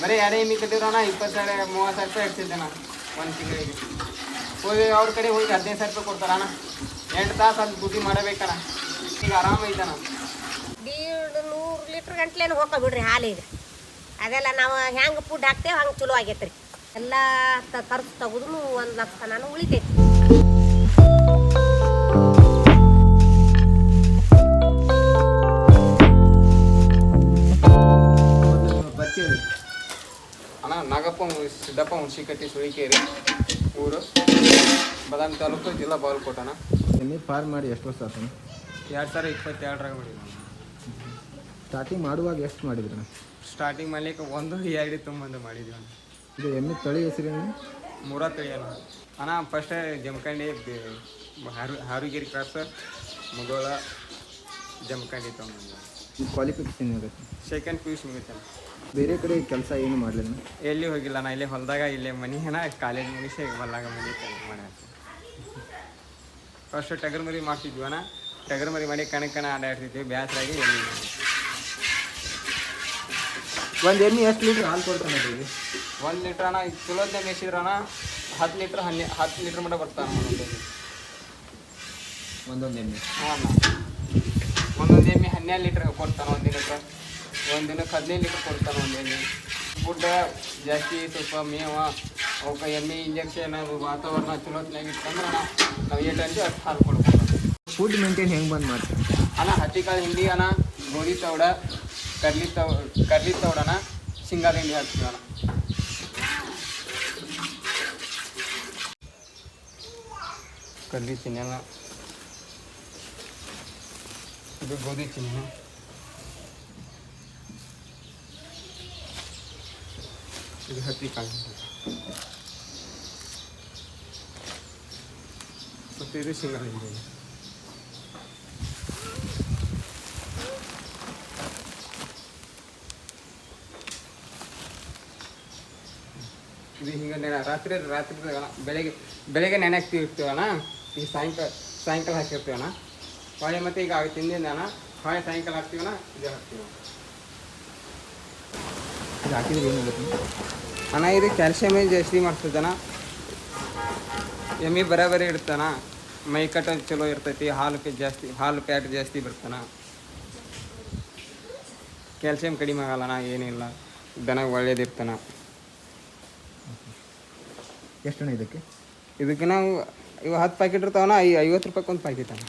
ಬರೀ ಎರಡೇ ಎಮ್ಮಿ ಕಟ್ಟಿದ್ರಣ ಇಪ್ಪತ್ತು ಸಾವಿರ ಮೂವತ್ತು ಸಾವಿರ ರೂಪಾಯಿ ಇಡ್ತಿದ್ದೆಣ್ಣ ಒಂದು ತಿಂಗಳಿಗೆ. ಹೋಗಿ ಅವ್ರ ಕಡೆ ಹೋಗಿ ಹದಿನೈದು ಸಾವಿರ ರೂಪಾಯಿ ಕೊಡ್ತಾರಣ ಎಂಟು ತಾಸು ಅಲ್ಲಿ ಬುದ್ಧಿ ಮಾಡಬೇಕಣ ಈಗ ಆರಾಮ ಐತಣ್ಣ ದೀಡ್ ನೂರು ಲೀಟ್ರ್ ಗಂಟ್ಲೇನು ಹೋಗ್ಕ ಬಿಡ್ರಿ ಹಾಲಿಗೆ ಅದೆಲ್ಲ ನಾವು ಹೆಂಗೆ ಫುಡ್ ಹಾಕ್ತೇವೆ ಹಂಗೆ ಚಲೋ ಆಗೈತೆ ರೀ ಎಲ್ಲ ಖರ್ಚು ತೆಗೆದ್ರು ಒಂದು ಲಕ್ಷ ನಾನು ಉಳಿತೈತಿ. ಅಣ್ಣ ಸಿದ್ದಪ್ಪ ಹುಣಸಿಕಟ್ಟಿ ಸುಳಿಕೇರಿ ಊರು. ಬದಾಮಿ ತಾಲೂಕು ಜಿಲ್ಲಾ ಬಾಗಲಕೋಟೆ ಅಣ್ಣ. ಎಮ್ಮೆ ಫಾರ್ಮ್ ಮಾಡಿ ಎಷ್ಟು ವರ್ಷ ಆತನ ಎರಡು ಸಾವಿರ ಇಪ್ಪತ್ತೆರಡರಾಗ ಮಾಡಿದ್ವಿ ಸ್ಟಾರ್ಟಿಂಗ್ ಮಾಡುವಾಗ ಎಷ್ಟು ಮಾಡಿದ್ರಿ ಸ್ಟಾರ್ಟಿಂಗ್ ಮಾಡ್ಲಿಕ್ಕೆ ಒಂದು ಎರಡು ತುಂಬಂದು ಮಾಡಿದ್ವಿ ಅಣ್ಣ. ಇದು ಎಮ್ಮೆ ತಳಿ ಹೆಸರೇನು? ಮೂರ ತಳಿ ಅಣ್ಣ. ಫಸ್ಟ್ ಜಮಖಂಡಿ ಹಾರು ಹಾರುಗಿರಿ ಕ್ರಾಸ್ ಮುಗೋಳ ಜಮಖಂಡಿ ತೊಗೊಂಬಂದು ಕ್ವಾಲಿಫಿಕೇಶನ್ ಇರುತ್ತೆ ಸೆಕೆಂಡ್ ಪಿ ಯು ಸಿ ಮುಗಿತಾನೆ ಬೇರೆ ಕಡೆ ಕೆಲಸ ಏನು ಮಾಡಲಿಲ್ಲ? ಎಲ್ಲಿ ಹೋಗಿಲ್ಲ ನಾ ಇಲ್ಲೇ ಹೊಲದಾಗ ಇಲ್ಲೇ ಮನೆ ಏನ ಕಾಲೇಜ್ ಮುಗಿಸಿ ಹೊಲದಾಗ ಮನೆ ಕೆಲಸ ಮಾಡ್ಯಾಕ ಫಸ್ಟ್ ಟಗರ್ ಮರಿ ಮಾಡ್ತಿದ್ವಿ ಅಣ್ಣ. ಟಗರ್ ಮರಿ ಮಾಡಿ ಕಣ ಕಣ ಆಡಾಡ್ತಿದ್ವಿ ಬ್ಯಾಸರಾಗಿ ಎಲ್ಲಿ ಒಂದು ಎಣ್ಣೆ ಎಷ್ಟು ಲೀಟ್ರ್ ಹಾಲು ಕೊಡ್ತಾನೆ ನೋಡಿರಿ ಒಂದು ಲೀಟ್ರ್ ಅಣ್ಣ ಚಲೋದ್ನ ಮೇಸಿದ್ರಣ್ಣ ಹತ್ತು ಲೀಟ್ರ್ ಹನ್ನೆ ಹತ್ತು ಲೀಟ್ರ್ ಮಟ್ಟ ಬರ್ತಾನೆ ಒಂದೊಂದು ಎಮ್ಮೆ ಹಾಂ ಅಣ್ಣ. ಒಂದೊಂದು ಎಮ್ಮೆ ಹನ್ನೆರಡು ಲೀಟ್ರ್ ಕೊಡ್ತಾನೆ ಒಂದು ದಿನಕ್ಕೆ. ಒಂದು ದಿನಕ್ಕೆ ಹದಿನೈದು ಲೀಟ್ರ್ ಕೊಡ್ತಾನೆ ಒಂದು ಎಮ್ಮೆ ಫುಡ್ ಜಾಸ್ತಿ ಸ್ವಲ್ಪ ಮೇವ ಅವಕ್ಕೆ ಎಮ್ಮೆ ಇಂಜೆಕ್ಷನ್ ಅದು ವಾತಾವರಣ ಚಲೋತ್ನಾಗ ಇಟ್ಕೊಂಡ್ರೆ ನಾವು ಏಟ್ ಅಂತೀವಿ ಅಷ್ಟು ಹಾಲು ಕೊಡ್ಬೋದು. ಫುಡ್ ಮೇಂಟೈನ್ ಹೆಂಗೆ ಬಂದು ಮಾಡ್ತಾರೆ? ಅಣ್ಣ ಹತ್ತಿಕಾಳು ಹಿಂಡಿ ಅಣ್ಣ ಗೋಧಿ ತೌಡ ಕಡ್ಲಿ ತೌ ಕಡ್ಲಿ ತೌಡಣ ಶೇಂಗಾದ ಹಿಂಡಿ ಹಾಕ್ತೀವಿ ಅಣ್ಣ. ಕಡ್ಲಿ ಚಿನ್ನ ಇದು ಗೋಧಿ ಚಿನ್ನ ಇದು ಹತ್ತಿ ಕಾಳು ಮತ್ತು ಇದು ಶೇಂಗಾ ಹಿಂಡಿ ಇದು ಹಿಂಗೆ ನೆನೆ ರಾತ್ರಿ ರಾತ್ರಿ ಅಣ್ಣ ಬೆಳಗ್ಗೆ ಬೆಳಗ್ಗೆ ನೆನೆ ಹಾಕ್ತೀವಿ ಇರ್ತೀವಣ್ಣ ಈಗ ಸಾಯಂಕಾಲ ಸಾಯಂಕಾಲ ಹಾಕಿರ್ತೀವಣ್ಣ ಹೊಳೆ ಮತ್ತೆ ಈಗ ತಿಂದಿಂದ ಅಣ್ಣ ಹೊಳೆ ಸಾಯಂಕಾಲ ಹಾಕ್ತೀವಣ್ಣ ಇದು ಹಾಕ್ತೀವಿ ಇದು ಹಾಕಿದ್ರೆ ಏನಾಗುತ್ತೆ ಅಣ್ಣ ಇದು ಕ್ಯಾಲ್ಸಿಯಮ್ ಜಾಸ್ತಿ ಮಾಡ್ತದಣ್ಣ ಎಮ್ಮೆ ಬರಾಬರಿ ಇಡ್ತಾನ. ಮೈ ಕಟ್ಟ ಚಲೋ ಇರ್ತೈತಿ ಹಾಲು ಜಾಸ್ತಿ ಹಾಲು ಪ್ಯಾಟ್ ಜಾಸ್ತಿ ಬರ್ತಾನ ಕ್ಯಾಲ್ಸಿಯಂ ಕಡಿಮೆ ಆಗಲ್ಲಣ್ಣ ಏನಿಲ್ಲ. ದನ ಒಳ್ಳೇದಿರ್ತಾನ. ಎಷ್ಟು ಇದಕ್ಕೆ? ಇದಕ್ಕೆ ನಾವು ಇವು ಹತ್ತು ಪ್ಯಾಕೆಟ್ ಇರ್ತಾವಣ್ಣ ಐ ಐವತ್ತು ರೂಪಾಯಿಗೆ ಒಂದು ಪ್ಯಾಕೆಟ್ ಅಣ್ಣ.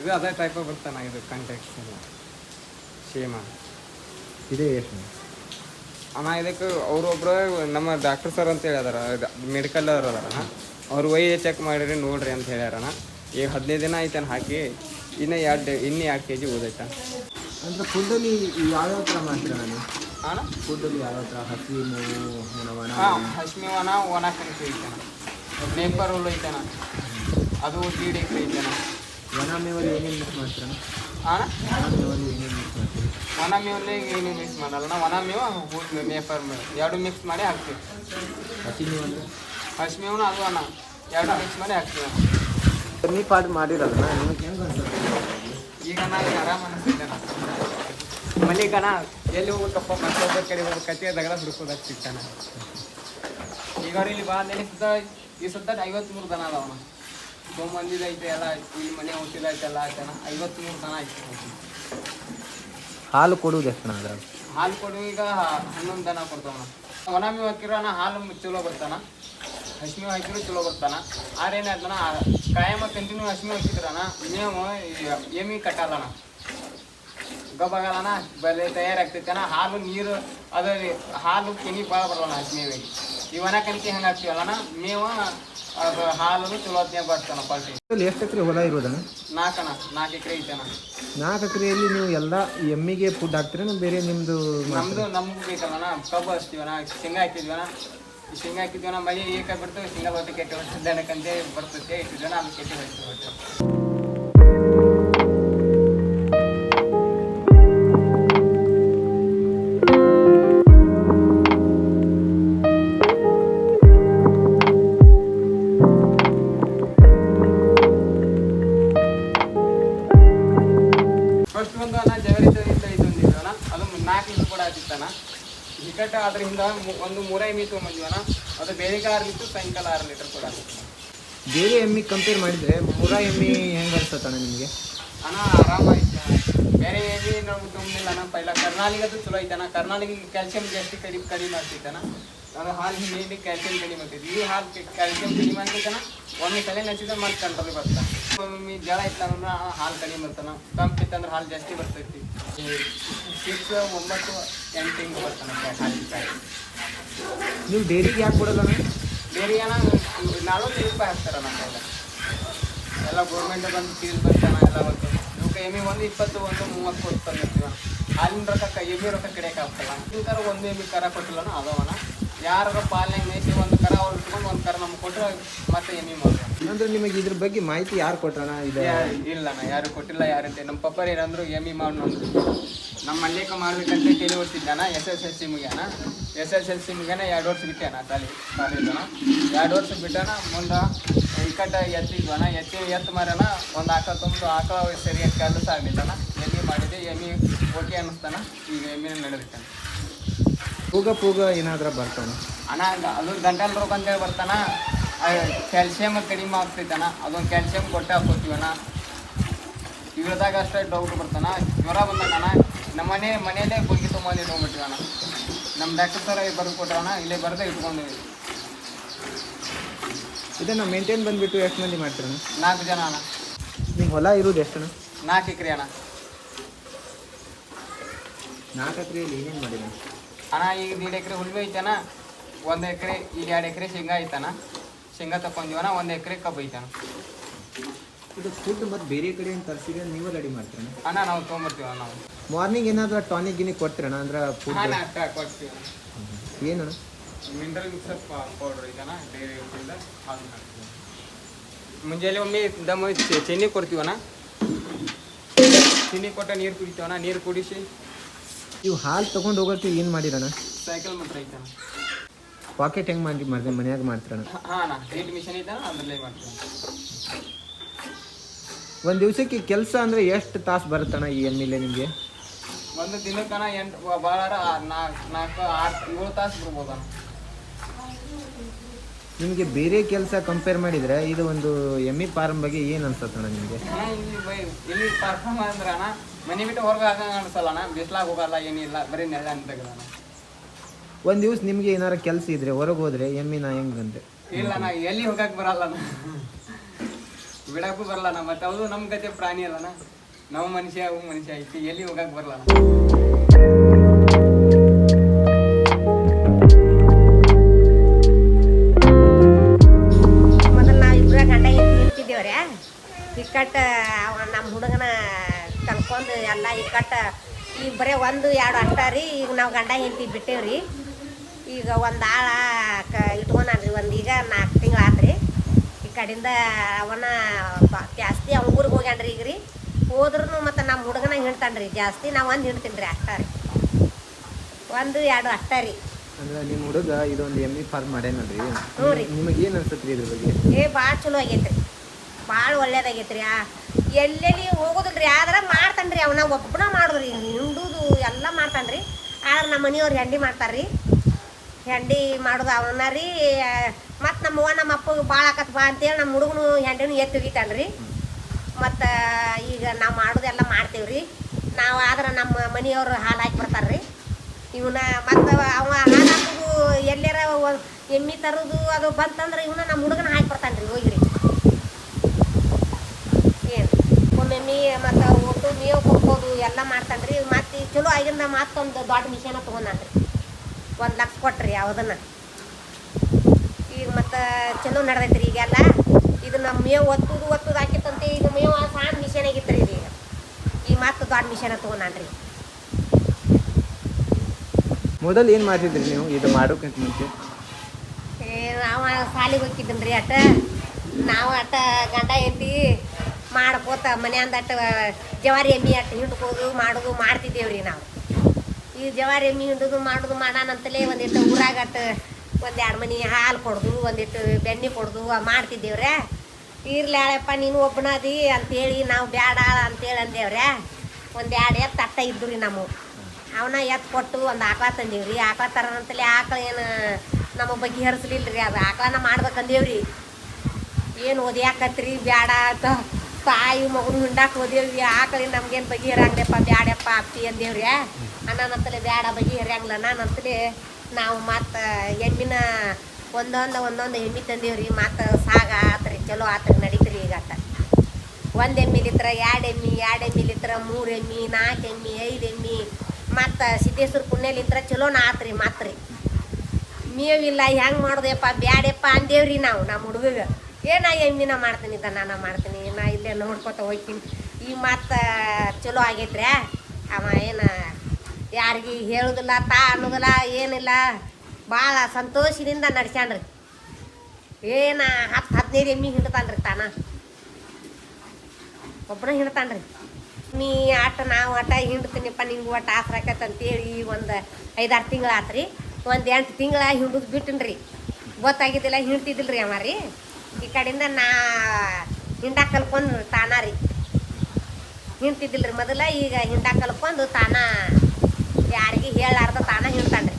ಇದು ಅದೇ ಟೈಪ್ ಬರ್ತಾನ ಇದು ಕಾಂಟ್ಯಾಕ್ಟ್ಸ್ ಎಲ್ಲ. ಸೇಮ ಇದೇ ಎಷ್ಟು ಅಣ್ಣ ಇದಕ್ಕೆ ಅವರೊಬ್ರು ನಮ್ಮ ಡಾಕ್ಟರ್ ಸರ್ ಅಂತ ಹೇಳಿದಾರ ಮೆಡಿಕಲ್ ಅವ್ರು ಅದಾರ ಅವ್ರು ವೈ ಚೆಕ್ ಮಾಡಿರಿ ನೋಡ್ರಿ ಅಂತ ಹೇಳ್ಯಾರಣ ಈಗ ಹದಿನೈದು ದಿನ ಐತನ ಹಾಕಿ ಇನ್ನ ಎರಡು ಇನ್ನೂ ಎರಡು ಕೆ ಜಿ ಓದೈತ ಅಂದರೆ ಫುಡ್ಡಲ್ಲಿ ಯಾವ್ಯಾವ ಥರ ಮಾಡ್ತೀರಣ್ಣ ನಾನು ಅಣ್ಣ? ಫುಡ್ಡಲ್ಲಿ ಯಾವ್ಯಾವ ಥರ ಹಸಿ ಮೇವು ಹಾಂ ಹಶ್ಮಿ ಒಣ ಒಣ ಕಣಕ್ಕೆ ಐತಣ್ಣ ನೇಪರ್ ಹುಲ್ಲು ಐತಣ ಅದು ಜೀಡಿ ಐತಣ್ಣ ಒಣ ಮೇವಲ್ಲಿ ಏನೇನು ಮಿಕ್ಸ್ ಮಾಡ್ತೀರ? ಅಣ್ಣ? ಒಣ ಮೇವಲ್ಲಿ ಏನೇನು ಮಿಕ್ಸ್ ಮಾಡ್ತೀರಿ? ಒಣ ಮೇವಲ್ಲಿ ಏನು ಮಿಕ್ಸ್ ಮಾಡಲ್ಲ. ನಾವು ಒಣ ಮೇವು ಹುಲ್ಲು ನೇಪರ್ ಮೇವು ಎರಡು ಮಿಕ್ಸ್ ಮಾಡಿ ಹಾಕ್ತೀವಿ. ಹಸಿ ಮೇವು ಅಂದರೆ ಹಶ್ಮಿವನು ಅದು ಅಣ್ಣ ಎರಡು ಮಿಕ್ಸ್ ಮಾಡಿ ಹಾಕ್ತೀವಿ ಕಮ್ಮಿ ಪಾಡ್ ಮಾಡಿರಲ್ಲ ನಿಮಗೆ ಏನು ಅನ್ಸುತ್ತೆ? ಈಗ ನಾನು ಆರಾಮ ಅನಿಸ್ತಿದ್ದೆ ಮನೆಗಣ ಎಲ್ಲಿ ಹೋಗ್ಬೇಕಪ್ಪ? ಮತ್ತೊಬ್ಬರ ಕಡೆ ಹೋಗ್ಬೇಕು. ಕತ್ತೆ ದಗಡ ಹುಡುಕೋದಾಗ ಸಿಗ್ತಾನ. ಈಗ ಅವ್ರು ಇಲ್ಲಿ ಬಾ ನೆನೆ ಸುತ್ತ ಈ ಸುತ್ತ ಐವತ್ತ್ಮೂರು ದನ ಅದಾವಣ ತೊಗೊಂಬಂದಿದ್ದು ಐತೆ ಎಲ್ಲ ಇಲ್ಲಿ ಮನೆ ಔಷಧ ಐತೆ ಎಲ್ಲ ಆಯ್ತಣ್ಣ ಐವತ್ತ್ಮೂರು ದನ ಐತೆ. ಹಾಲು ಕೊಡುವುದು ಎಷ್ಟು ಹಾಲು ಕೊಡುವ ಈಗ ಹನ್ನೊಂದು ದನ ಕೊಡ್ತಾವ ಒಣಮಿ ಹಾಕಿರೋಣ ಹಾಲು ಚಲೋ ಬರ್ತಾನ ಹಸಿಮಿ ಹಾಕಿದ್ರು ಚಲೋ ಬರ್ತಾನ ಆರೇನೇ ಅದನ್ನ ಕಾಯಮ ಕಂಟಿನ್ಯೂ ಹಸಿಮಿ ಹಾಕಿದ್ರಣ ಮೇವು ಎಮ್ಮಿ ಕಟ್ಟಲ್ಲಣ ಗಬ್ಬಾಗಲ್ಲಣ್ಣ ಬಲೆ ತಯಾರಾಗ್ತೈತಣ್ಣ. ಹಾಲು ನೀರು ಅದ ಹಾಲು ಕೆನಿ ಭಾಳ ಬರಲ್ಲ ಹಸಿಮೇವಿಗೆ ಈ ಕಣಿಕೆ ಹೆಂಗೆ ಹಾಕ್ತೀವಲ್ಲಣ್ಣ ಮೇವು ಅದು ಹಾಲು ಚಲೋ ಹೊತ್ನ್ಯಾಗ ಬರ್ತಾನ ಪಾಲ್ಟಿ. ಇಲ್ಲಿ ಎಷ್ಟು ಎಕರೆ ಹೊಲ ಇರೋದಣ್ಣ? ನಾಲ್ಕಣ್ಣ ನಾಲ್ಕು ಎಕರೆ ಐತಣ್ಣ ನಾಲ್ಕು ಎಕರೆಯಲ್ಲಿ ನೀವು ಎಲ್ಲ ಎಮ್ಮಿಗೆ ಫುಡ್ ಹಾಕ್ತೀರ ಬೇರೆ ನಿಮ್ಮದು ನಮ್ದು ನಮಗೂ ಬೇಕಲ್ಲಣ ಕಬ್ಬು ಹಚ್ತೀವಣ್ಣ ಶೇಂಗಾ ಹಾಕಿದ್ವಣ ಶೇಂಗಾ ಹಾಕಿದ್ವಣ ಮಳೆ ಏಕ ಬಿಡ್ತೇವೆ ಶೇಂಗಾ ಬರ್ತಕ್ಕೆ ಕೆಟ್ಟ ದನಕ್ಕಂತೆ ಬರ್ತೈತೆ ಇಷ್ಟು ಜನ ಅದು ಕೆಟ್ಟ ನಿಕಟ ಅದರಿಂದ ಒಂದು ಮೂರೇ ಎಮ್ಮಿ ತೊಗೊಂಬಂದಿವಣ್ಣ ಅದು ಬೆಳಿಗ್ಗೆ ಆರು ಲೀಟ್ರ್ ಸಾಯಂಕಾಲ ಆರು ಲೀಟರ್ ಕೂಡ. ಆಗುತ್ತೆ ಬೇರೆ ಎಮ್ಮಿ ಕಂಪೇರ್ ಮಾಡಿದ್ರೆ ಮೂರ ಎಮ್ಮಿ ಹೆಂಗೆ ಅನ್ಸತ್ತಣ್ಣ ನಿಮಗೆ? ಅಣ್ಣ ಆರಾಮಾಯ್ತು. ಬೇರೆ ಎಮ್ಮಿ ನಾವು ತುಂಬಿಲ್ಲ ಅಣ್ಣ. ಪೈಲ ಕರ್ನಾಲಿಗೆ ಅದು ಚಲೋ ಐತಣ್ಣ ಕರ್ನಾಲಿಗೆ ಕ್ಯಾಲ್ಸಿಯಂ ಜಾಸ್ತಿ ಕಡಿಮೆ ಕಡಿಮೆ ಆಗ್ತೈತಣ್ಣ ಅದು ಹಾಲು ಮೇಲಿ ಕ್ಯಾಲ್ಸಿಯಂ ಕಡಿಮೆ ಆಗ್ತೈತಿ. ಈ ಹಾಲು ಕ್ಯಾಲ್ಸಿಯಂ ಕಡಿಮೆ ಆಗ್ತೈತಣ್ಣ ಒಮ್ಮೆ ತಲೆ ನಚ್ಚಿದ್ರೆ ಮತ್ತೆ ಕಂಟ್ರೋಲ್ ಬರ್ತಾನೆ ಒಮ್ಮೆ ಜಳ ಇತ್ತಂದ್ರೆ ಹಾಲು ಕಡಿಮೆ ಬರ್ತಾನ. ತಂಪು ಇತ್ತಂದ್ರೆ ಹಾಲು ಜಾಸ್ತಿ ಬರ್ತೈತಿ. ಸಿಕ್ಸ್ ಒಂಬತ್ತು ಎಂಟು ಹಿಂಗೆ ಬರ್ತಾನೆ ಹಾಲಿನ ಕಾಯಿ ನೀವು ಡೈರಿಗೆ ಯಾಕೆ ಕೊಡಲ್ಲ ಡೈರಿ ಏನ ನಲ್ವತ್ತು ರೂಪಾಯಿ ಹಾಕ್ತಾರ ನಮ್ಮ ಎಲ್ಲ ಗೌರ್ಮೆಂಟ್ ಬಂದು ಫೀಸ್ ಬರ್ತಾನ ಎಲ್ಲ ಬಂದು ಇವಕ್ಕೆ ಎಮ್ಮಿ ಒಂದು ಇಪ್ಪತ್ತು ಒಂದು ಮೂವತ್ತು ಕೊಟ್ಟು ತಂದಿರ್ತೀವ. ಹಾಲಿನ ರೊಕ್ಕ ಎಮ್ಮಿ ರೊಕ್ಕ ಕಡೆಯಕ್ಕೆ ಆಗ್ತಲ್ಲ. ಥರ ಒಂದು ಎಮ್ಮಿ ಕರ ಕೊಟ್ಟಿಲ್ಲನ ಅದವನ? ಯಾರ ಪಾಲನೆ ಮೇಸಿ ಒಂದು ಕರ ಅವ್ರು ಇಟ್ಕೊಂಡು ಒಂದು ಕರ ನಮ್ಗೆ ಕೊಟ್ಟರೆ ಮತ್ತೆ ಎಮ್ಮಿ ಮಾಡ್ತಾರೆ ಅಂದ್ರೆ ನಿಮಗೆ ಇದ್ರ ಬಗ್ಗೆ ಮಾಹಿತಿ ಯಾರು ಕೊಟ್ರಣ ಇದು? ಇಲ್ಲಣ್ಣ ಯಾರು ಕೊಟ್ಟಿಲ್ಲ ಯಾರಂತೆ ನಮ್ಮ ಪಪ್ಪರ್ ಏನಂದ್ರು ಎಮ್ಮಿ ಮಾಡು ನಮ್ಮ ಮಲ್ಲಿಕ ಮಾಡ್ಬೇಕಂತ ಕೇಳಿ ಓದ್ತಿದ್ದಾನ ಎಸ್ ಎಸ್ ಎಲ್ ಸಿ ಮುಗ್ಯಾನ ಎಸ್ ಎಸ್ ಎಲ್ ಸಿ ಮುಗ್ಯಾನ ಎರಡು ವರ್ಷ ಬಿಟ್ಟಾನ ತಾಲಿ ಕಾಲೇಜನ ಎರಡು ವರ್ಷ ಬಿಟ್ಟಾನ ಮುಂದೆ ಇಕ್ಕಟ್ಟ ಎತ್ತಿದ್ವನ ಎತ್ತಿ ಎತ್ತು ಮಾರನ ಒಂದು ಆಕಳ ತುಂಬ ಆಕಳ ಸರಿಯಾಗಿ ಕೆಲಸ ಆಗಲಿಲ್ಲನ ಎಮ್ಮಿ ಮಾಡಿದೆ ಎಮ್ಮಿ ಓಕೆ ಅನ್ನಿಸ್ತಾನ ಈಗ ಎಮ್ಮಿನ ನಡೆದಿತ್ತಾನ ಪೂಗ ಪೂಗ ಏನಾದ್ರೂ ಬರ್ತಾನ. ಅಣ್ಣ ಅದು ಗಂಟಲ್ ರೋಗ ಅಂತೇಳಿ ಬರ್ತಾನ. ಕ್ಯಾಲ್ಸಿಯಮ್ ಕಡಿಮೆ ಆಗ್ತೈತಣ್ಣ. ಅದೊಂದು ಕ್ಯಾಲ್ಸಿಯಂ ಕೊಟ್ಟೆ ಹಾಕೋತೀವಣ್ಣ ಇವ್ರದಾಗ ಅಷ್ಟೇ ಡೌಟ್ ಬರ್ತಾನ. ಜ್ವರ ಬಂದಾಗಣ ನಮ್ಮ ಮನೆ ಮನೆಯಲ್ಲೇ ಗುಂಗಿ ತೊಗೊಂಡು ಇಟ್ಕೊಂಡ್ಬಿಟ್ಟಿವಣ್ಣ ನಮ್ಮ ಡಾಕ್ಟರ್ ಸರ್ ಬರೆದು ಕೊಟ್ಟವಣ್ಣ ಇಲ್ಲೇ ಬರೆದೇ ಇಟ್ಕೊಂಡಿವಿ ಇದನ್ನ ಮೇಂಟೈನ್ ಬಂದ್ಬಿಟ್ಟು ಎಷ್ಟು ಮಂದಿ ಮಾಡ್ತೀರಣ್ಣ? ನಾಲ್ಕು ಜನ ಅಣ್ಣ. ನಿಮ್ಮ ಹೊಲ ಇರೋದು ಎಷ್ಟಣ್ಣ? ನಾಲ್ಕು ಎಕರೆ ಅಣ್ಣ. ನಾಲ್ಕು ಎಕರೆಯಲ್ಲಿ ಏನೇನು ಮಾಡಿದ ಅಣ್ಣ ಈಗ ದೀಡ್ ಎಕರೆ ಹುಲ್ಬಿ ಐತಣ್ಣ. ಒಂದು ಎಕರೆ ಈಗ ಎರಡು ಎಕರೆ ಶೇಂಗಾ ಐತನ ಶೇಂಗಾ ತಗೊಂಡಿವಣ್ಣ ಒಂದು ಎಕರೆ ಕಬ್ಬು ಐತಾನ ಇದು ಫುಡ್ ಮತ್ತು ಬೇರೆ ಕಡೆ ಏನು ತರಿಸಿದ್ರೆ ನೀವು ರೆಡಿ ಮಾಡ್ತೀರಣ್ಣ ಅಣ್ಣ? ನಾವು ತೊಗೊಂಬರ್ತೀವಣ್ಣ ನಾವು. ಮಾರ್ನಿಂಗ್ ಏನಾದರೂ ಟಾನಿಕ್ ಗಿನಿಕ್ ಕೊಡ್ತೀರಣ ಅಂದ್ರೆ ಫುಡ್ ಹಾಂ ಕೊಡ್ತೀವಿ ಏನಣ್ಣ? ಮಿನರಲ್ ಮಿಕ್ಸರ್ ಪೌಡರ್ ಇದನ್ನ ಡೈರಿ ಹಾಲು ಮುಂಜಾನೆ ಒಮ್ಮೆ ದಮ್ಮ ಚೆನ್ನಿ ಕೊಡ್ತೀವಣ್ಣ ಚೆನ್ನಿ ಕೊಟ್ಟ ನೀರು ಕುಡಿತೀವಣ್ಣ ನೀರು ಕುಡಿಸಿ. ನೀವು ಹಾಲು ತೊಗೊಂಡು ಹೋಗೋಕೆ ಏನು ಮಾಡಿರಣ್ಣ ಸೈಕಲ್ ಮಾತ್ರ ಪಾಕೆಟ್ ಹೆಂಗೆ ಮಾಡಿ ಮಾಡಿದೆ ಮನ್ಯಾಗ ಹಾಂ ಹೀಟ್ ಮಿಷನ್ ಅದರಲ್ಲೇ ಒಂದು ದಿವಸಕ್ಕೆ ಕೆಲಸ ಅಂದರೆ ಎಷ್ಟು ತಾಸು ಬರುತ್ತಣ್ಣ ಈ ಎಮ್ಮಿಲೆ ನಿಮಗೆ? ಒಂದು ದಿನಕ್ಕಣ ಎಂಟು ಭಾಳ ನಾಲ್ಕು ನಾಲ್ಕು ಆರು ಏಳು ತಾಸು ಬರ್ಬೋದಣ್ಣ. ನಿಮಗೆ ಬೇರೆ ಕೆಲಸ ಕಂಪೇರ್ ಮಾಡಿದರೆ ಇದು ಒಂದು ಎಮ್ಮಿ ಫಾರ್ಮ್ ಬಗ್ಗೆ ಏನು ಅನ್ಸತ್ತಣ್ಣ ನಿಮಗೆ? ಎಮ್ಮಿ ಪರ್ಫಾರ್ಮ್ ಅಂದ್ರೆ ಅಣ್ಣ ಮನೆ ಬಿಟ್ಟು ಹೊರಗೆ ಆಗಂಗೆ ಅನ್ಸಲ್ಲ ಅಣ್ಣ. ಬಿಸ್ಲಾಗ ಹೋಗಲ್ಲ ಏನಿಲ್ಲ. ಬರೀ ನೆಲ ಅಂತಗದಣ್ಣ ಒಂದು ದಿವ್ಸ ನಿಮಗೆ ಏನಾರ ಕೆಲಸ ಇದ್ರೆ ಹೊರಗೆ ಹೋದ್ರೆ ಎಮ್ಮಿನ ಹೆಂಗಂತೆ ಇಲ್ಲ ನಾ ಎಲ್ಲಿ ಹೋಗಕ್ ಬರಲ್ಲ ನಾ ಬಿಡಕ್ಕೂ ಬರಲ್ಲ ನಾ ಮತ್ತೆ ಅದು ನಮ್ಮ ಗತೆ ಪ್ರಾಣಿ ಅಲ್ಲನ ನಾವು ಮನುಷ್ಯ ಅವು ಮನುಷ್ಯ. ಐತಿ ಎಲ್ಲಿ ಹೋಗಕ್ ಬರಲ್ಲ ನಾ. ಮೊದಲು ನಾವು ಇಬ್ಬರ ಗಂಡ ನಿಂತಿದ್ದೇವ್ರೆ. ಇಕ್ಕಟ್ಟ ಅವ ನಮ್ಮ ಹುಡುಗನ ಕನ್ಕೊಂಡು ಎಲ್ಲ ಇಕ್ಕಟ್ಟ ಈಗ ಬರೀ ಒಂದು ಎರಡು ಅಟ್ಟ ರೀ. ಈಗ ನಾವು ಗಂಡ ಹೆಂಡತಿ ಬಿಟ್ಟೇವ್ರಿ. ಈಗ ಒಂದು ಆಳ ಕ ಇಟ್ಕೊಂಡ್ರಿ ಒಂದು ಈಗ ನಾಲ್ಕು ತಿಂಗಳು ರೀ ಈ ಕಡೆಯಿಂದ ಅವನ ಜಾಸ್ತಿ ಅವ್ನ ಊರಿಗೆ ಹೋಗ್ಯಾನ್ರಿ ಈಗ ರೀ. ಹೋದ್ರೂ ಮತ್ತು ನಮ್ಮ ಹುಡುಗನ ಹಿಂಡ್ತಾನ್ರಿ ಜಾಸ್ತಿ. ನಾವು ಒಂದು ಹಿಡ್ತೀನಿ ರೀ ಅಷ್ಟ ರೀ. ಒಂದು ಎರಡು ಅಷ್ಟ ರೀ. ಅಂದ್ರೆ ನಿಮ್ಮ ಹುಡುಗ ಇದೊಂದು ಎಮ್ಮಿ ಫಾರ್ಮ್ ಮಾಡ್ಯಾನಲ್ರಿ ಹ್ಞೂ ರೀ. ನಿಮಗೆ ಏನು ಅನ್ಸತ್ರಿ ಇದ್ರ ಬಗ್ಗೆ? ಏ ಭಾಳ ಚಲೋ ಆಗೈತ್ರಿ. ಭಾಳ ಒಳ್ಳೇದಾಗೈತೆ ರೀ ಎಲ್ಲೆಲ್ಲಿ ರೀ ಆದ್ರೆ ಮಾಡ್ತಾನೆ ರೀ ಅವನ ಒಬ್ಬನ ಮಾಡೋದ್ರಿ, ಹಿಂಡುದು ಎಲ್ಲ ಮಾಡ್ತಾನೆ ರೀ ಆದ್ರೆ ನಮ್ಮ ಮನೆಯವ್ರು ಹೆಂಡಿ ಮಾಡ್ತಾರೆ ರೀ ಹೆಂಡಿ ಮಾಡೋದು ಅವನ ರೀ ಮತ್ತು ನಮ್ಮ ಅವ್ವ, ನಮ್ಮ ಅಪ್ಪಗೆ ಭಾಳ ಆಕತ್ ಬಾ ಅಂತೇಳಿ ನಮ್ಮ ಹುಡುಗನು ಹೆಂಡಿನೂ ಎತ್ತಿ ರೀ ಮತ್ತು, ಈಗ ನಾವು ಮಾಡೋದೆಲ್ಲ ಮಾಡ್ತೇವ್ರಿ. ನಾವು ಆದ್ರೆ ನಮ್ಮ ಮನೆಯವರು ಹಾಲು ಹಾಕಿ ಬರ್ತಾರೆ ರೀ ಇವನ, ಮತ್ತು ಅವ ಹಾಲು ಹಾಕೋದು ಎಲ್ಲಾರ ಎಮ್ಮೆ ತರೋದು ಅದು ಬಂತಂದ್ರೆ ಇವನ ನಮ್ಮ ಹುಡುಗನ ಹಾಕಿ ಬರ್ತಾನ್ರಿ, ಹೋಗಿರಿ ಏನು ಒಮ್ಮೆಮ್ಮಿ ಮತ್ತು ಒಟ್ಟು ಮೇವು ಕೊಡ್ಬೋದು ಎಲ್ಲ ಮಾಡ್ತಾನ್ರಿ. ಮತ್ತು ಚಲೋ ಆಗಿಂದ ಮತ್ತೊಂದು ದೊಡ್ಡ ಮಿಷನ ತೊಗೊಂಡಾನ್ರಿ. ಒಂದು ಲಕ್ಷ ಕೊಟ್ರಿ ಯಾವುದನ್ನು. ಈಗ ಮತ್ತು ಚಲೋ ನಡೆದೈತ್ರಿ ಈಗೆಲ್ಲ. ಇದನ್ನ ಮೇವು ಒತ್ತುದು ಒತ್ತುದು ಹಾಕಿತ್ತಂತೆ. ಈಗ ಮೇವು ಸಣ್ಣ ಮಿಷನ್ ಆಗಿತ್ತು ರೀ ಈಗ. ಈಗ ಮತ್ತೆ ದೊಡ್ಡ ಮಿಷನ ತೊಗೊಂಡಾನ್ರಿ. ಮೊದಲು ಏನು ಮಾಡಿದ್ರಿ ನೀವು? ಇದು ಮಾಡೋಕ್ಕಿಂತ ಮುಂಚೆ. ಏ, ನಾವು ಸಾಲಿಗೆ ಹೋಗಿದ್ದನ್ ಅಟ ನಾವು ಅಟ ಗಂಡ ಎತ್ತಿ ಮಾಡ್ಕೋತ ಮನ್ಯಾಂದ ಅಟ್ಟ ಜವಾರಿ ಎಮ್ಮಿ ಅಟ್ಟ ಹಿಂಡ್ಕೋದು, ಮಾಡೋದು, ಮಾಡ್ತಿದ್ದೇವ್ರಿ ನಾವು. ಈ ಜವಾರಿ ಎಮ್ಮಿ ಹಿಂಡೋದು, ಮಾಡೋದು, ಮಾಡಾನಂತಲೇ ಒಂದಿಟ್ಟು ಊರಾಗಟ್ಟು ಒಂದೆರಡು ಮನೆ ಹಾಲು ಕೊಡೋದು, ಒಂದಿಟ್ಟು ಬೆಣ್ಣೆ ಕೊಡೋದು ಮಾಡ್ತಿದ್ದೇವ್ರೆ. ಇರ್ಲಾಳಪ್ಪ ನೀನು ಒಬ್ಬನದಿ ಅಂತೇಳಿ, ನಾವು ಬ್ಯಾಡ ಅಂತೇಳಿ ಅಂದೇವ್ರೆ. ಒಂದು ಎರಡು ಎತ್ತು ಅಟ್ಟ ಇದ್ದು ರೀ ನಮ್ಮ ಅವನ ಎತ್ತು ಕೊಟ್ಟು ಒಂದು ಆಕಳ ತಂದೇವ್ರಿ. ಆಕಳ ತರಂತಲೇ ಆಕಳ ಏನು ನಮ್ಮ ಬಗ್ಗೆ ರೀ ಅದು ಆಕಳನ ಮಾಡ್ಬೇಕಂದೇವ್ರಿ. ಏನು ಓದಿಯಾಕತ್ರಿ? ಬ್ಯಾಡ ಅಂತ ತಾಯಿ ಮಗನ ಹಿಂಡಾಕ್ ಓದೇವ್ರಿ ಆಕಳಿ ನಮ್ಗೇನು ಬಗೆ ಹರಿಯಂಗ್ಲಪ್ಪ ಬ್ಯಾಡಪ್ಪ ಅಪ್ಪಿ ಅಂದೇವ್ರಿ. ಅನ್ನನಂತಲೇ ಬ್ಯಾಡ ಬಗೆ ನಾನಂತಲೇ ನಾವು ಮತ್ತು ಎಮ್ಮಿನ ಒಂದೊಂದು ಒಂದೊಂದು ಎಮ್ಮಿ ತಂದೇವ್ರಿ. ಮತ್ತು ಸಾಗ ಆತ್ರಿ, ಚಲೋ ಆತ್ರಿ, ನಡೀತ್ರಿ ಈಗ ಆತ. ಒಂದು ಎಮ್ಮಿಲಿತ್ರ ಎರಡು ಎಮ್ಮಿ ಎರಡು ಎಮ್ಮಿಲಿತ್ರ ಮೂರು ಎಮ್ಮಿ ನಾಲ್ಕು ಎಮ್ಮಿ ಐದು ಎಮ್ಮಿ ಮತ್ತು ಸಿದ್ದೇಶ್ವರ ಚಲೋ ಚಲೋನ ಆತ್ರಿ ಮಾತ್ರಿ. ಮೇವಿಲ್ಲ, ಹೆಂಗೆ ಮಾಡೋದಪ್ಪ, ಬ್ಯಾಡಪ್ಪ ಅಂದೇವ್ರಿ ನಾವು, ನಮ್ಮ ಹುಡುಗಗೆ. ಏನ ಎಮ್ಮಿನ ಮಾಡ್ತೀನಿ ನಾನು ಮಾಡ್ತೀನಿ. ನಾ ಇಲ್ಲೇ ನೋಡ್ಕೊತ ಹೋಗ್ತೀನಿ. ಈ ಮತ್ತೆ ಚಲೋ ಆಗೈತ್ರಿ ಅವ ಏನು, ಯಾರಿಗೆ ಹೇಳುದಿಲ್ಲ ತಾ ಅನ್ನೋದಿಲ್ಲ, ಏನಿಲ್ಲ. ಭಾಳ ಸಂತೋಷದಿಂದ ನಡ್ಸ್ಯಾನ್ರಿ. ಏನ, ಹತ್ತು ಹದಿನೈದು ಎಮ್ಮಿ ಹಿಂಡ್ತಾನ್ರಿ ತಾನ. ಒಬ್ಬನ ಹಿಂಡ್ತಾನ್ರಿ. ನೀ ಆಟ, ನಾವು ಆಟ ಹಿಂಡ್ತೀನಿಪ್ಪ, ನಿಂಗೆ ಒಟ್ಟು ಆಸರ ಆಕೈತೆ ಅಂತೇಳಿ ಒಂದು ಐದಾರು ತಿಂಗಳು ಆತ್ರಿ. ಒಂದು ಎಂಟು ತಿಂಗಳ ಹಿಂಡುದು ಬಿಟ್ಟಿನ್ರಿ. ಗೊತ್ತಾಗಿದ್ದಿಲ್ಲ ರೀ ಅವ ರೀ. ಈ ಕಡೆಯಿಂದ ನಾ ಹಿಂಡ ಕಲ್ಕೊಂಡು ತಾನ ರೀ. ಹಿಂಡ್ತಿದ್ದಿಲ್ರಿ ಮೊದಲ, ಈಗ ಹಿಂಡ ಕಲ್ಕೊಂಡು ತಾನ ಯಾರಿಗೆ ಹೇಳಾರ್ದ ತಾನ ಹಿಂಡ್ತಾನ್ರಿ.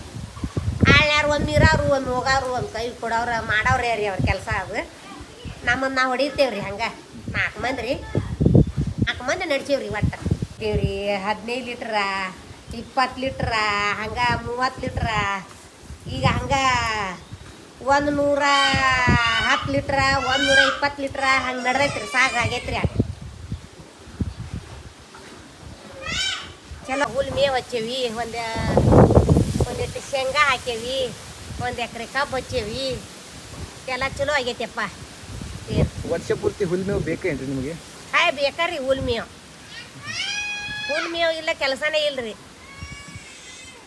ಆಳ್ಯಾರು ಒಂದು ಇರೋರು ಒಂದು ಹೋಗಾರು, ಒಂದು ಕೈ ಕೊಡೋರು, ಮಾಡೋರೇ ರೀ ಅವ್ರ ಕೆಲಸ ಅದು. ನಮ್ಮನ್ನು ನಾವು ಹೊಡಿತೇವೆ ರೀ ಹಂಗೆ. ನಾಲ್ಕು ಮಂದಿ ರೀ ನಾಲ್ಕು ಮಂದಿ ನಡ್ಸೀವ್ರಿ ಒಟ್ಟು. ದೇವ್ರಿ ಹದಿನೈದು ಲೀಟ್ರ, ಇಪ್ಪತ್ತು ಲೀಟ್ರ, ಹಂಗೆ ಮೂವತ್ತು ಲೀಟ್ರ. ಈಗ ಹಂಗೆ ಒಂದು ನೂರ ಹತ್ತು ಲೀಟ್ರ ಒಂದು ನೂರ ಇಪ್ಪತ್ತು ಲೀಟ್ರ ಹಂಗೆ ನಡ್ದೈತ್ರಿ ಸಾಕು ಆಗೈತ್ರಿ ಚಲೋ ಹುಲ್ ಮೇವು ಹಚ್ಚೇವಿ ಒಂದು ಒಂದಿಟ್ಟು ಶೇಂಗಾ ಹಾಕೇವಿ ಒಂದು ಎಕರೆ ಕಬ್ಬು ಹಚ್ಚೇವಿ. ಎಲ್ಲ ಚಲೋ ಆಗೈತೆಪ್ಪ ವರ್ಷ ಪೂರ್ತಿ ಹುಲ್ಮೇವು ಬೇಕೇನ್ರಿ ನಿಮಗೆ? ಹಾಯ್ ಬೇಕಾರಿ ಹುಲ್ ಮೇವು. ಹುಲ್ ಮೇವು ಇಲ್ಲ ಕೆಲಸನೇ ಇಲ್ರಿ.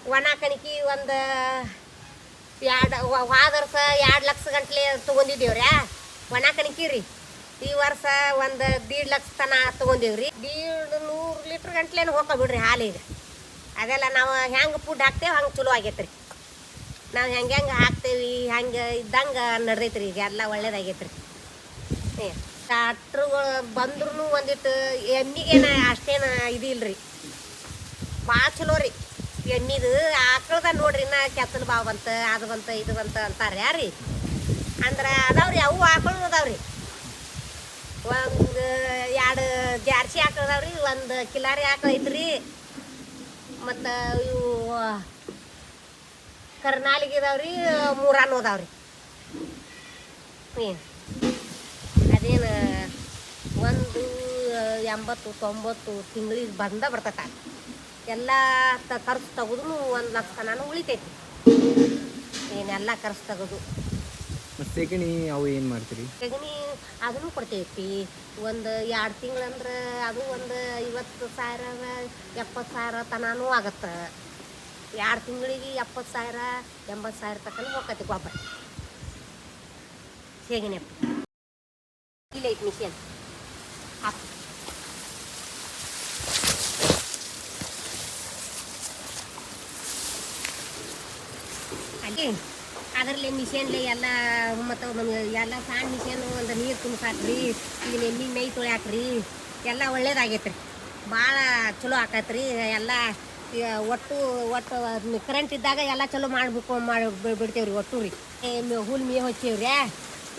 ಒಣ ಕಣಕಿ ಒಂದು ಎರಡು ಹೋದ ವರ್ಷ ಎರಡು ಲಕ್ಷ ಗಂಟ್ಲೆ ತೊಗೊಂಡಿದ್ದೀವ್ರಿ ಒಣ ಕಣಕಿ ರೀ ಈ ವರ್ಷ ಒಂದು ದೀಡ್ ಲಕ್ಷ ತನ ತೊಗೊಂಡೀವ್ರಿ. ದೀಡ್ ನೂರು ಲೀಟ್ರ್ ಗಂಟ್ಲೇನು ಹೋಗ್ಕೊ ಬಿಡ್ರಿ ಈಗ. ಅದೆಲ್ಲ ನಾವು ಹೆಂಗೆ ಫುಡ್ ಹಾಕ್ತೇವೆ ಹಂಗೆ ಚಲೋ ಆಗೈತೆ ರೀ ನಾವು ಹೆಂಗೆ ಹೆಂಗೆ ಹಾಕ್ತೇವಿ, ಹಂಗೆ ಇದ್ದಂಗೆ ನಡ್ದೈತ್ರಿ ಈಗ ಎಲ್ಲ ಒಳ್ಳೇದಾಗೈತೆ ರೀ ಡಾಕ್ಟ್ರುಗಳು ಬಂದ್ರೂ ಒಂದಿಟ್ಟು ಎಮ್ಮಿಗೇನ ಅಷ್ಟೇನು ರೀ ಭಾಳ ಚಲೋ ರೀ. ಎಮ್ಮಿದು ಆಕಳದ ನೋಡ್ರಿ ನಾ ಕೆತ್ತಲು ಬಾವು ಬಂತ, ಅದು ಬಂತ, ಇದು ಬಂತ ಅಂತಾರೆ. ಯಾರಿ ಅಂದ್ರೆ ಅದಾವ್ರಿ, ಅವು ಆಕಳು ಅದಾವ್ರಿ. ಒಂದು ಎರಡು ಜಾರ್ಸಿ ಆಕಳು ಅದಾವ್ರಿ, ಒಂದು ಕಿಲಾರಿ ಆಕಳು ಐತ್ರಿ. ಮತ್ತು ಇವು ಕರ್ನಾಲಿಗೆ ಇದಾವ್ರಿ ಮೂರಾನು ಅದಾವ್ರಿ. ಹ್ಞೂ ಅದೇನು, ಒಂದು ಎಂಬತ್ತು ತೊಂಬತ್ತು ತಿಂಗಳಿಗೆ ಬಂದ ಬರ್ತೈತ. ಎಲ್ಲ ತ ಖರ್ಚು ತೆಗೆದ್ರು ಒಂದು ಲಕ್ಷ ತನಾನು ಉಳಿತೈತಿ. ಏನೆಲ್ಲ ಖರ್ಚು ತೆಗೆದು. ಸೆಗಣಿ ಅವು ಏನು ಮಾಡ್ತೀರಿ? ಸೆಗಣಿ ಅದನ್ನು ಕೊಡ್ತೈತಿ ಒಂದು ಎರಡು ತಿಂಗಳಂದ್ರೆ ಅದು ಒಂದು ಐವತ್ತು ಸಾವಿರ ಎಪ್ಪತ್ತು ಸಾವಿರ ತನಾನು ಆಗತ್ತೆ. ಎರಡು ತಿಂಗಳಿಗೆ ಎಪ್ಪತ್ತು ಸಾವಿರ ಎಂಬತ್ತು ಸಾವಿರ ತನಕ ಹೋಗತ್ತೆ ಗೊಬ್ಬರ. ಸೆಗಣಿ ಇಲ್ಲ ಐತಿ ಮಿಷನ್. ಹಾಕು ಅದೇ ಅದರಲ್ಲಿ ಮಿಷನ್ಲೆ ಎಲ್ಲ ಮತ್ತು ಎಲ್ಲ ಸಣ್ಣ ಮಿಷನ್ ಒಂದು ನೀರು ತುಂಬಿಸಾಕ್ರಿ ಈಗ ನೆಮ್ಮಿ ಮೈ ತೊಳ್ಯಾಕ್ರಿ, ಎಲ್ಲ ಒಳ್ಳೇದಾಗೈತ್ರಿ. ಭಾಳ ಚಲೋ ಆಕೈತ್ರಿ. ಎಲ್ಲ ಒಟ್ಟು ಒಟ್ಟು ಕರೆಂಟ್ ಇದ್ದಾಗ ಎಲ್ಲ ಚಲೋ ಮಾಡ್ಬೇಕು, ಮಾಡಿ ಬಿಡ್ತೇವೆ ರೀ ಒಟ್ಟು ರೀ. ಹುಲ್ ಮೇವು ಹಚ್ಚೇವ್ರಿ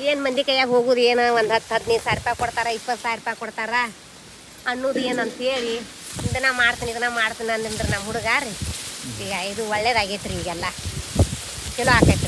ಏನು ಮಂದಿ ಕೈಯಾಗ ಹೋಗೋದು ಏನು? ಒಂದು ಹತ್ತು ಹದಿನೈದು ಸಾವಿರ ರೂಪಾಯಿ ಕೊಡ್ತಾರ ಇಪ್ಪತ್ತು ಸಾವಿರ ರೂಪಾಯಿ ಕೊಡ್ತಾರ. ಅನ್ನೋದು ಏನಂತೇಳಿ ಇದನ್ನ ಮಾಡ್ತೀನಿ ಇದನ್ನ ಮಾಡ್ತೀನಿ ಅಂದ್ರೆ ನಮ್ಮ ಹುಡುಗ ರೀ. ಈಗ ಇದು ಒಳ್ಳೇದಾಗೈತ್ರಿ ಈಗೆಲ್ಲ. ಚಲೋ ಆಕೈತೆ